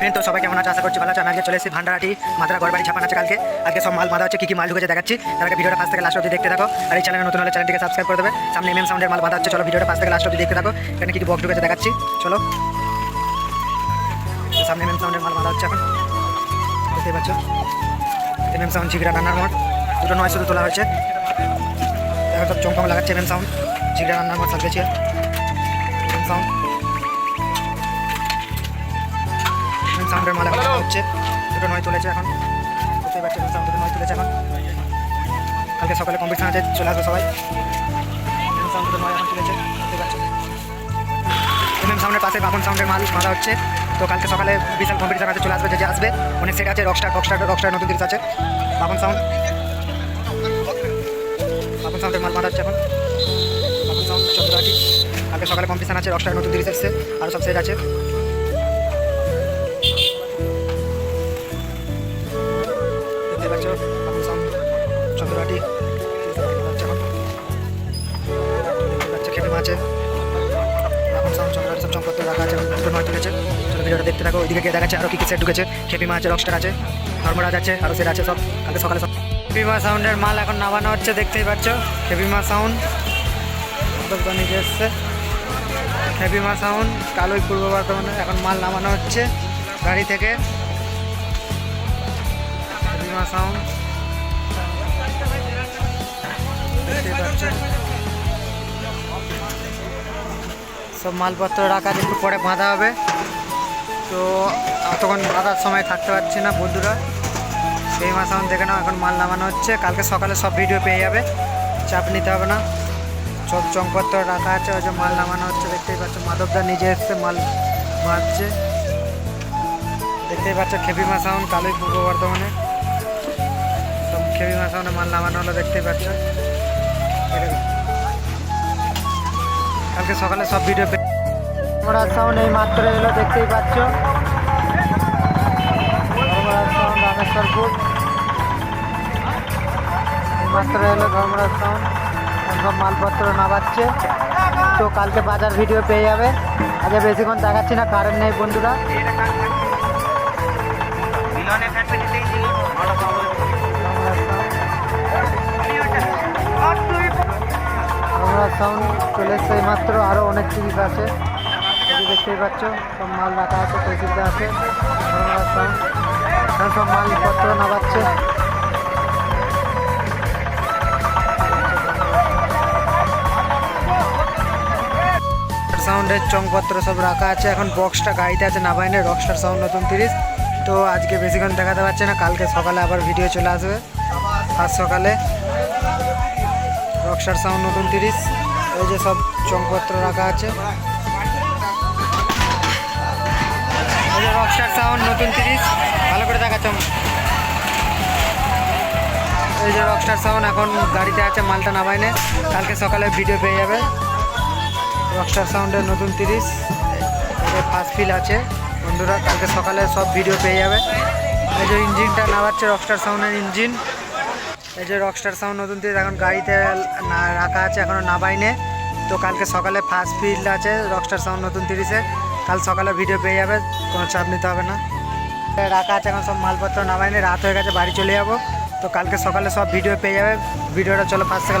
Friend তো সবাই কেমন আছে? আশা করছি ভালো আছে। আমি আজকে চলে এসেছি ভান্ডারাটি মাদারা ঘর বাড়ি ছাপান আছে কালকে। আজকে সব মাল মাদা হচ্ছে, কি কি মাল ঢুকেছে দেখাচ্ছি। তার আগে ভিডিওটা পাশ থেকে লাস্ট অবধি দেখতে থাকো। আর এই চ্যানেলে নতুন হলে চ্যানেলটিকে সাবস্ক্রাইব করে দেবে। সামনে এমএম সাউন্ডের মাল বাঁধা হচ্ছে, চলো ভিডিওটা পাশ থেকে লাস্ট অবধি দেখতে থাকো। এখানে কি কি বক্স ঢুকেছে দেখাচ্ছি। চলো। সামনে এমএম সাউন্ডের মাল বাঁধা হচ্ছে এখন। দেখতে পাচ্ছ এমএম সাউন্ড ঝিগড়া, রান্নার মোট দুটো নয় শুধু তোলা হয়েছে। এখন সব চমকম লাগাচ্ছে এমএম সাউন্ড ঝিগড়া, রান্নার মোট সব গেছে এমএম সাউন্ড সাউন্ডের মাল এখন হচ্ছে দুটো নয় তুলেছে এখন। বুঝতেই পারছেন সাউন্ড দুটো নয় তুলেছে এখন। কালকে সকালে কম্পিটিশন আছে চলে আসবে সবাই। সাউন্ড দুটো নয় এখন তুলেছে এমএম সাউন্ডের পাশে বাপন সাউন্ডের মাল বাঁধা হচ্ছে। তো কালকে সকালে বিশাল কম্পিটিশন আছে চলে আসবে যে যে আসবে অনেক সেট আছে রকস্টার রকস্টার রকস্টার নতুন জিনিস আছে। বাপন সাউন্ড বাপন সাউন্ডের মাল বাঁধা হচ্ছে এখন। বাপন সাউন্ড চন্দ্রাটি কালকে সকালে কম্পিটিশন আছে রকস্টার নতুন জিনিস এসছে আরও সব সেট আছে। দেখতে পাচ্ছ খেপে মাছে বাপন সাউন্ড চন্দ্রাটি সব চমকত্ব রাখা আছে দেখতে থাকো, ওইদিকে গিয়ে দেখাচ্ছে আরও কী কী সেট ঢুকেছে। খেপি মাছ রকস্টার আছে। ধর্মরাজ আছে আরও সেট আছে সব। সকালে সব খেপিমা সাউন্ডের মাল এখন নামানো হচ্ছে, দেখতেই পাচ্ছ। খেপিমা সাউন্ড নিয়ে এসছে। খেপিমা সাউন্ড কালোই পূর্ব বর্ধমানে এখন মাল নামানো হচ্ছে। গাড়ি থেকে খেপিমা সাউন্ড সব মালপত্র রাখা আছে, একটু পরে বাঁধা হবে। তো অতক্ষণ বাঁধার সময় থাকতে পারছি না বন্ধুরা। সেই মাস এখন দেখে নাও এখন মাল নামানো হচ্ছে। কালকে সকালে সব ভিডিও পেয়ে যাবে। চাপ নিতে হবে না। সব চংপত্র রাখা আছে ওই যে মাল নামানো হচ্ছে। দেখতেই পাচ্ছ মাধবদা নিজে এসছে মাল বাঁধছে। দেখতেই পাচ্ছ খেপিমা সাউন্ড কালোই পূর্ব বর্ধমানে। সাউন্ডে মাল নামানো হলো দেখতেই পাচ্ছ। কালকে সকালে সব ভিডিও আমরা সাউন্ড এই মাত্র এলো দেখতেই পাচ্ছ। ধর্মরাজ সাউন্ড রামেশ্বরপুর মাত্র এলো ধর্মরাজ সাউন্ড সব মালপত্র নামাচ্ছে। তো কালকে বাজার ভিডিও পেয়ে যাবে। আজকে বেশিক্ষণ দেখাচ্ছি না কারেন্ট নেই বন্ধুরা। সাউন্ড চলে এসছে মাত্র আরও অনেক জিনিস আছে। দেখতেই পাচ্ছ, সব মাল রাখা আছে, তহসিলদার আছে। সাউন্ড এখানে সব মালপত্র নামাচ্ছে সাউন্ডের চংপত্র সব রাখা আছে। এখন বক্সটা গাড়িতে আছে নাবাইনে রকস্টার সাউন্ড নতুন তিরিশ তো আজকে বেশিক্ষণ দেখাতে পারছে না, কালকে সকালে আবার ভিডিও চলে আসবে। আজ সকালে। রকস্টার সাউন্ড নতুন তিরিশ এই যে সব চংপত্র রাখা আছে। রকস্টার সাউন্ড নতুন তিরিশ ভালো করে দেখাচ্ছ এই যে রকস্টার সাউন্ড এখন গাড়িতে আছে, মালটা নামাইনে কালকে সকালে ভিডিও পেয়ে যাবে। রকস্টার সাউন্ডের নতুন তিরিশ ফার্স্ট ফিল আছে। বন্ধুরা, কালকে সকালে সব ভিডিও পেয়ে যাবে। এই যে ইঞ্জিনটা নামাচ্ছে রকস্টার সাউন্ডের ইঞ্জিন এই যে রকস্টার সাউন্ড নতুন থেকে এখন গাড়িতে না রাখা আছে এখনও নাবাইনে তো কালকে সকালে ফার্স্ট ফিল্ড আছে রকস্টার সাউন্ড নতুন তিরিশে কাল সকালে ভিডিও পেয়ে যাবে, কোনো চাপ নিতে হবে না। রাখা আছে এখন সব মালপত্র নামাইনে রাত হয়ে গেছে, বাড়ি চলে যাব। তো কালকে সকালে সব ভিডিও পেয়ে যাবে। ভিডিওটা চলো ফার্স্ট থেকে